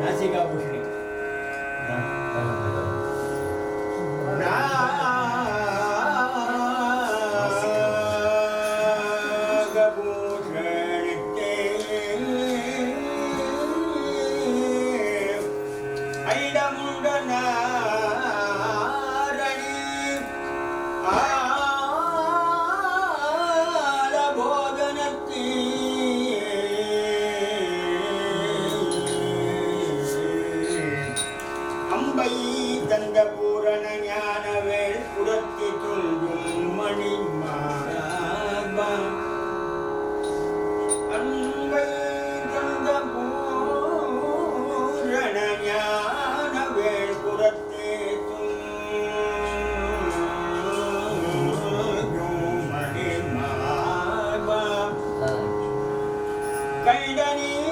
나지가 네. 보여. பூரண ஞானவேல் புரத்தி துள்ளும் மணி அன்பை தந்த பூரண ஞானவேல் புறத்தி மணி கைடனீல